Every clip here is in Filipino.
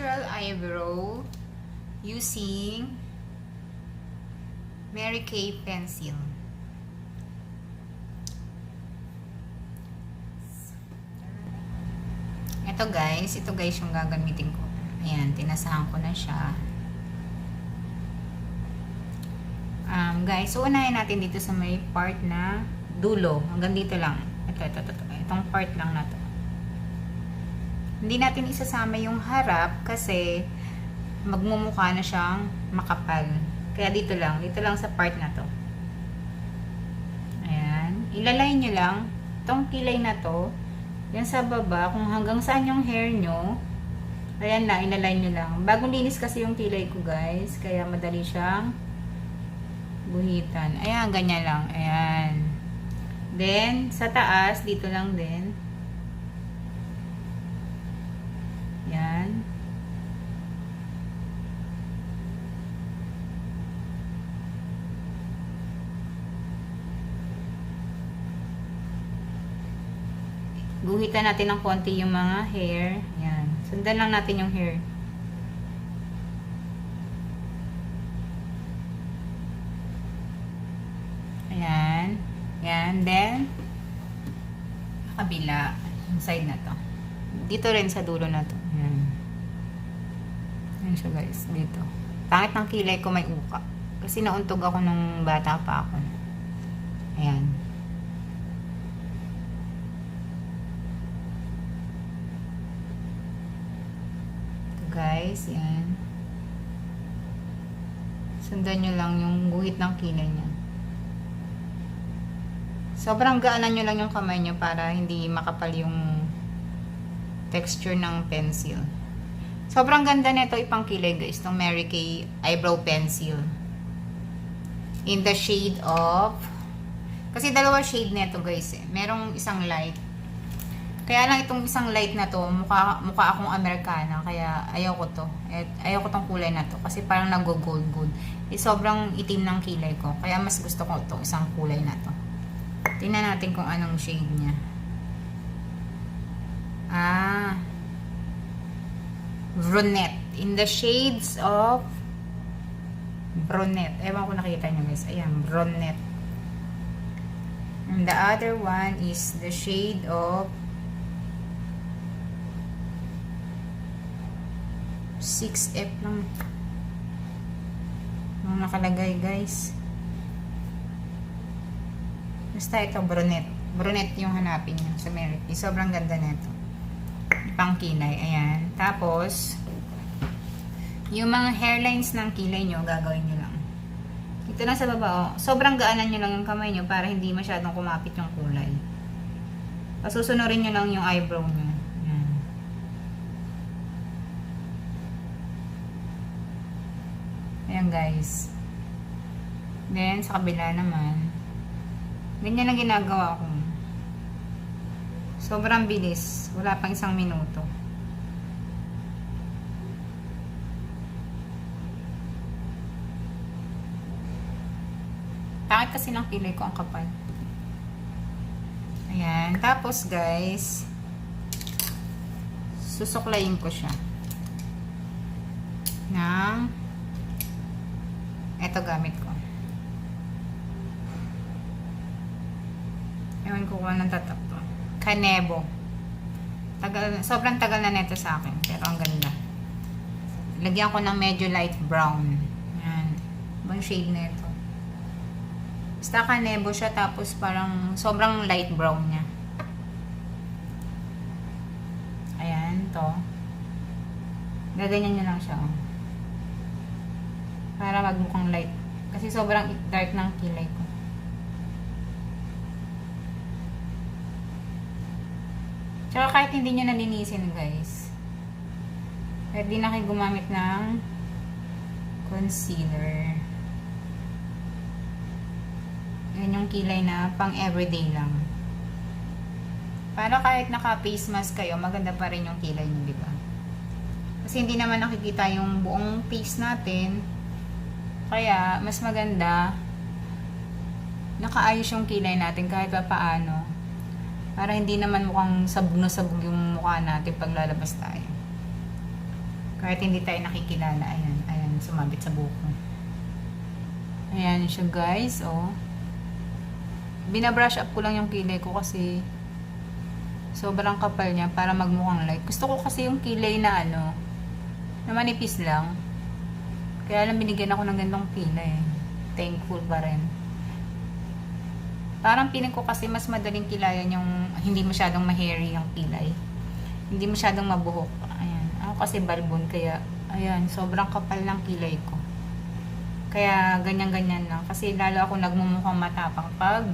eyebrow using Mary Kay pencil. Ito guys, ito guys yung gagamitin ko. Ayan, tinasahan ko na siya. Um, guys, so unahin natin dito sa may part na dulo. Hanggang dito lang. Ito, ito, ito, ito. Itong part lang na to. Hindi natin isasama yung harap kasi magmumukha na siyang makapal. Kaya dito lang. Dito lang sa part na to. Ayan. Ilalay nyo lang. Itong kilay na to. Yan sa baba. Kung hanggang saan yung hair nyo. Ayan na. Ilalay nyo lang. Bagong linis kasi yung kilay ko guys. Kaya madali siyang guhitan. Ayan. Ganyan lang. Ayan. Then, sa taas. Dito lang din. Yan. Guhitan natin ng konti yung mga hair. Yan. Sundan lang natin yung hair. Ayan. Yan. Then, kabila. Yung side na to. Dito rin sa dulo na to. Yan. Yan siya guys. Dito. Pangit ng kilay ko may uka. Kasi nauntog ako nung bata pa ako. Ayan. Ito guys. Yan. Sundan nyo lang yung guhit ng kilay niya. Sobrang gaanan nyo lang yung kamay nyo para hindi makapal yung texture ng pencil. Sobrang ganda nito ipang kilay guys, itong Mary Kay eyebrow pencil. In the shade of kasi dalawa shade nito guys eh. Merong isang light. Kaya lang itong isang light na to, mukha, mukha akong Amerikana. Kaya ayaw ko to. Eh, ayaw ko tong kulay na to. Kasi parang nag-gold gold. Eh, sobrang itim ng kilay ko. Kaya mas gusto ko itong isang kulay na to. Tingnan natin kung anong shade niya. Ah. Brunette. In the shades of brunette. Ewan ko nakita niyo guys. Ayan, brunette. And the other one is the shade of 6F lang. Ang nakalagay guys. Basta ito, brunette. Brunette yung hanapin nyo sa Merity. Sobrang ganda nito. Pang kilay. Ayan. Tapos, yung mga hairlines ng kilay nyo, gagawin nyo lang. Ito lang sa baba, oh. Sobrang gaanan nyo lang yung kamay nyo para hindi masyadong kumapit yung kulay. Pasusunurin nyo lang yung eyebrow nyo. Ayan guys. Then, sa kabila naman, Ganyan ang ginagawa ko. Sobrang bilis. Wala pang isang minuto. Takit kasi ng kilay ko ang kapal. Ayan. Tapos guys, susuklayin ko siya. Ng eto gamit ko. Ewan ko kung anong tatak. Kanebo. Tagal, sobrang tagal na neto sa akin. Pero ang ganda. Lagyan ko ng medyo light brown. Yan. Ibang shade na ito. Basta kanebo siya tapos parang sobrang light brown niya. Ayan, to. Gaganyan nyo lang siya. Oh. Para magmukhang light. Kasi sobrang dark ng kilay ko. Tsaka kahit hindi nyo nalinisin guys, pwede na kayo gumamit ng concealer. Yan yung kilay na pang everyday lang. Para kahit naka-face mask kayo, maganda pa rin yung kilay nyo, di ba? Kasi hindi naman nakikita yung buong face natin. Kaya, mas maganda nakaayos yung kilay natin kahit pa paano. Para hindi naman mukhang sabog na sabog yung mukha natin pag lalabas tayo. Kahit hindi tayo nakikilala, ayan, ayan, sumabit sa buko. Ayan siya guys, oh. Binabrush up ko lang yung kilay ko kasi sobrang kapal niya para magmukhang light. Gusto ko kasi yung kilay na ano, na manipis lang. Kaya lang binigyan ako ng gandong kilay. Thankful pa rin. Parang piling ko kasi mas madaling kilayan yung hindi masyadong ma-hairy yung kilay. Hindi masyadong mabuhok. Ayan. Ako kasi balbon kaya ayan, sobrang kapal ng kilay ko. Kaya ganyan-ganyan lang. Kasi lalo ako nagmumukhang matapang pag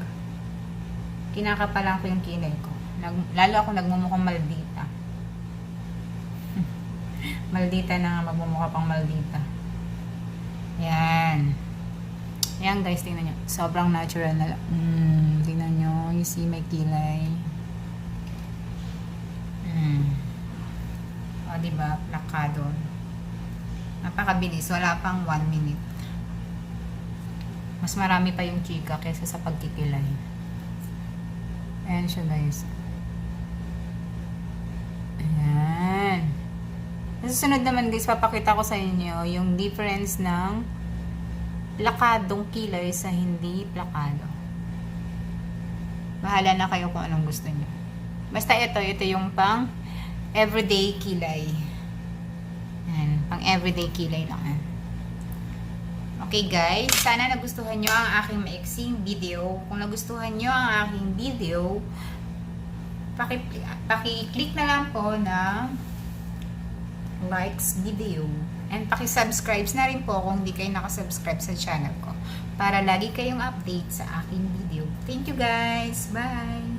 kinakapalan ko yung kilay ko. Nag, lalo ako nagmumukhang maldita. maldita na nga magmumukha pang maldita. Yan. Yan guys, tingnan nyo. Sobrang natural na lang. Mm, tingnan nyo. You see my kilay. Mm. O, diba? Plakado. Napakabilis. Wala pang 1 minute. Mas marami pa yung chika kaysa sa pagkikilay. Ayan siya guys. Ayan. Sa susunod naman guys, papakita ko sa inyo yung difference ng plakadong kilay sa hindi plakado. Bahala na kayo kung anong gusto nyo. Basta ito, ito yung pang everyday kilay. Yan, pang everyday kilay lang. Okay guys, sana nagustuhan nyo ang aking maiksing video. Kung nagustuhan nyo ang aking video, paki- paki-click na lang po ng likes video. And paki-subscribe na rin po kung hindi kayo nakasubscribe sa channel ko. Para lagi kayong update sa aking video. Thank you guys. Bye!